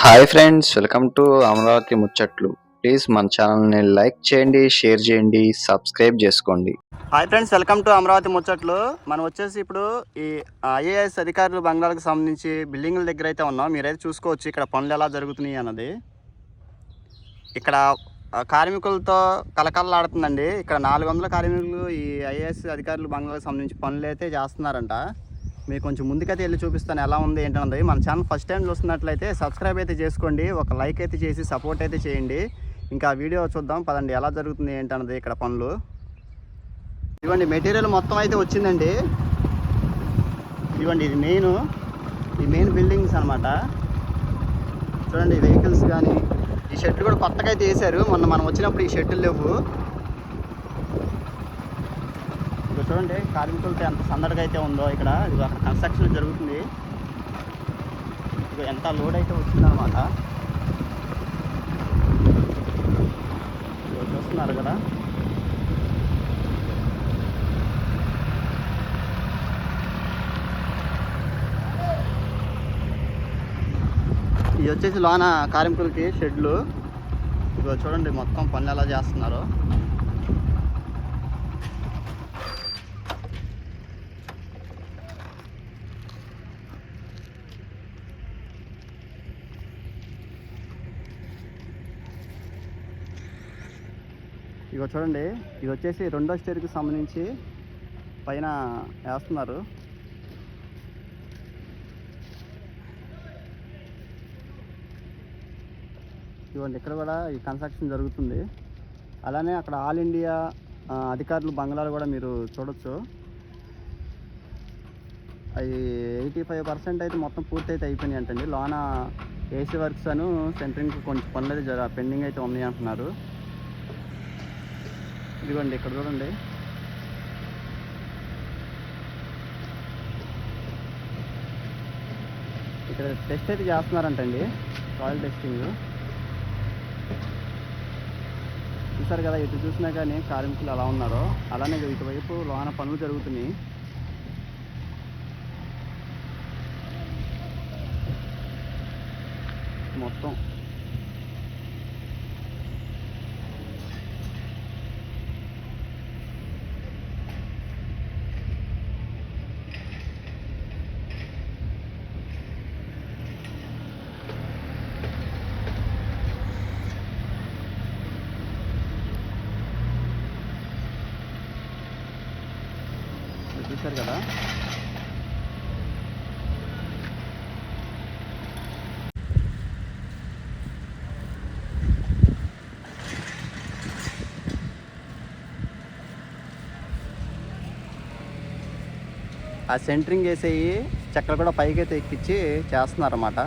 Hi friends welcome to Amaravati ముచ్చట్లు. Please మన ఛానల్ని లైక్ చేయండి షేర్ చేయండి సబ్స్క్రైబ్ చేసుకోండి. Hi friends welcome to Amaravati ముచ్చట్లు. మనం వచ్చేసి ఇప్పుడు ఈ ఐఏఎస్ అధికారులు బంగ్లాలకు సంబంధించి బిల్డింగ్ల దగ్గర అయితే ఉన్నాం. మీరైతే చూసుకోవచ్చు ఇక్కడ పనులు ఎలా జరుగుతున్నాయి అన్నది. ఇక్కడ కార్మికులతో కలకలలాడుతుందండి ఇక్కడ నాలుగు వందల కార్మికులు ఈ ఐఏఎస్ అధికారులు బంగ్లాలకు సంబంధించి పనులు అయితే చేస్తున్నారంట. మీకు కొంచెం ముందుకైతే వెళ్ళి చూపిస్తాను ఎలా ఉంది ఏంటన్నది. మన ఛానల్ ఫస్ట్ టైం చూస్తున్నట్లయితే సబ్స్క్రైబ్ అయితే చేసుకోండి ఒక లైక్ అయితే చేసి సపోర్ట్ అయితే చేయండి. ఇంకా వీడియో చూద్దాం పదండి ఎలా జరుగుతుంది ఏంటన్నది ఇక్కడ పనులు. ఇవ్వండి మెటీరియల్ మొత్తం అయితే వచ్చిందండి. ఇవ్వండి ఇది మెయిన్. ఈ మెయిన్ బిల్డింగ్స్ అనమాట చూడండి వెహికల్స్ కానీ ఈ షెడ్లు కూడా కొత్తగా అయితే వేసారు మొన్న మనం వచ్చినప్పుడు ఈ షెడ్లు లేవు. చూడండి కార్మికులతో ఎంత సందడిగా అయితే ఉందో ఇక్కడ. ఇది అక్కడ కన్స్ట్రక్షన్ జరుగుతుంది. ఇక ఎంత లోడ్ అయితే వచ్చిందనమాట. చూస్తున్నారు కదా. ఇది వచ్చేసి లోన కార్మికులకి షెడ్లు. ఇదిగో చూడండి మొత్తం పనులు ఎలా చేస్తున్నారు. ఇగో చూడండి ఇది వచ్చేసి రెండో స్టేర్కి సంబంధించి పైన వేస్తున్నారు. ఇవ్వండి ఇక్కడ కూడా ఈ కన్స్ట్రక్షన్ జరుగుతుంది. అలానే అక్కడ ఆల్ ఇండియా అధికారులు బంగ్లాలు కూడా మీరు చూడొచ్చు. అవి ఎయిటీ ఫైవ్ పర్సెంట్ అయితే మొత్తం పూర్తి అయితే అయిపోయినాయి అంటండి. లోన ఏసీ వర్క్స్ అను సెంటరింగ్ కొంచెం పనులు అయితే పెండింగ్ అయితే ఉన్నాయి అంటున్నారు. ఇదిగోండి ఇక్కడ చూడండి. ఇక్కడ టెస్ట్ అయితే చేస్తున్నారంటండి సాయిల్ టెస్టింగ్ చూసారు కదా ఇటు చూసినా కానీ కార్మికులు అలా ఉన్నారో. అలానే ఇటువైపు లోన పనులు జరుగుతున్నాయి. మొత్తం ఇది చూసారు కదా? ఆ సెంటరింగ్ వేసేవి చెక్కలు కూడా పైకి అయితే ఎక్కించి చేస్తున్నారన్నమాట.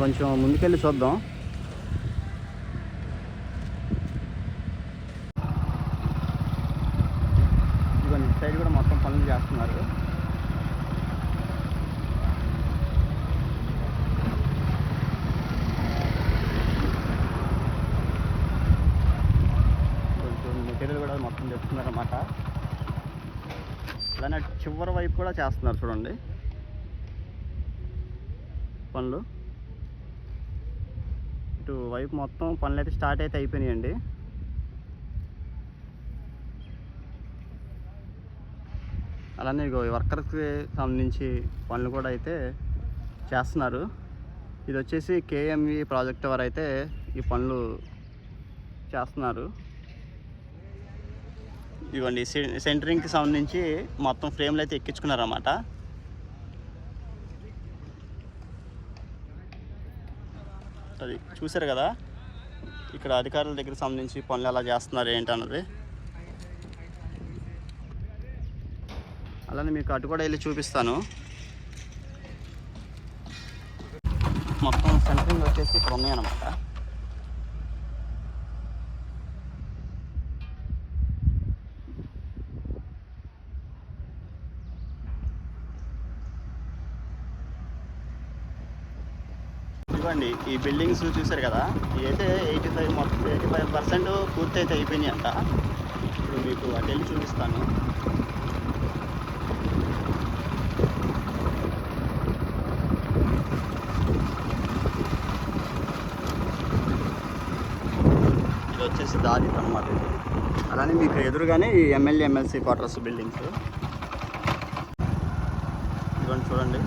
కొంచెం ముందుకెళ్ళి చూద్దాం. ఇదిగోండి సైడ్ కూడా మొత్తం పనులు చేస్తున్నారు. కొంచెం మెటీరియల్ కూడా మొత్తం తెస్తున్నారు అన్నమాట అలానే చివరి వైపు కూడా చేస్తున్నారు చూడండి. పనులు. ఇటు వైపు మొత్తం పనులు అయితే స్టార్ట్ అయితే అయిపోయినాయండి. అలానే ఇగో వర్కర్కి సంబంధించి పనులు కూడా అయితే చేస్తున్నారు. ఇది వచ్చేసి కేఎంవి ప్రాజెక్ట్ వారు అయితే ఈ పనులు చేస్తున్నారు. ఇవ్వండి సెంటరింగ్కి సంబంధించి మొత్తం ఫ్రేమ్లు అయితే ఎక్కించుకున్నారన్నమాట. అది చూసారు కదా? ఇక్కడ అధికారుల దగ్గర సంబంధించి పనులు ఎలా చేస్తున్నారు ఏంటన్నది అలానే మీకు అటు కూడా వెళ్ళి చూపిస్తాను. మొత్తం సెంటరింగ్ వచ్చేసి ఇక్కడ ఉన్నాయన్నమాట. ఇవ్వండి ఈ బిల్డింగ్స్ చూసారు కదా? ఇవి అయితే ఎయిటీ ఫైవ్ మొత్తం ఎయిటీ ఫైవ్ పర్సెంట్ పూర్తి అయితే అయిపోయినాయి అంట ఇప్పుడు మీకు అటు వెళ్ళి చూపిస్తాను. ఇది వచ్చేసి దారి అనమాట ఇది. అలానే మీకు ఎదురుగానే ఈ ఎమ్మెల్యే ఎమ్మెల్సీ క్వార్టర్స్ బిల్డింగ్స్. ఇదిగోండి చూడండి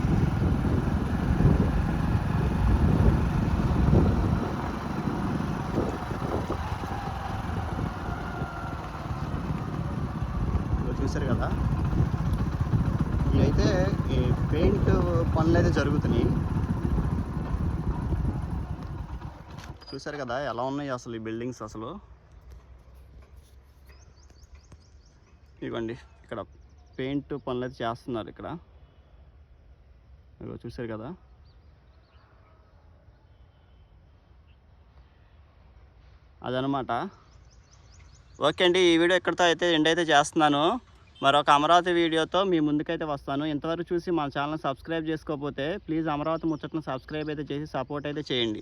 ఇదిగో చూశారు కదా? ఇవైతే ఈ పెయింట్ పనులు అయితే జరుగుతున్నాయి. చూశారు కదా ఎలా ఉన్నాయి అసలు ఈ బిల్డింగ్స్ అసలు? ఇవ్వండి ఇక్కడ పెయింట్ పనులు అయితే చేస్తున్నారు ఇక్కడ. చూశారు కదా? అదనమాట ఓకే అండి ఈ వీడియో ఎక్కడితో అయితే ఎండ్ అయితే చేస్తున్నాను. మరొక అమరావతి వీడియోతో మీ ముందుకైతే వస్తాను. ఇంతవరకు చూసి మా ఛానల్ సబ్స్క్రైబ్ చేసుకోకపోతే ప్లీజ్ అమరావతి ముచ్చట్ను సబ్స్క్రైబ్ అయితే చేసి సపోర్ట్ అయితే చేయండి.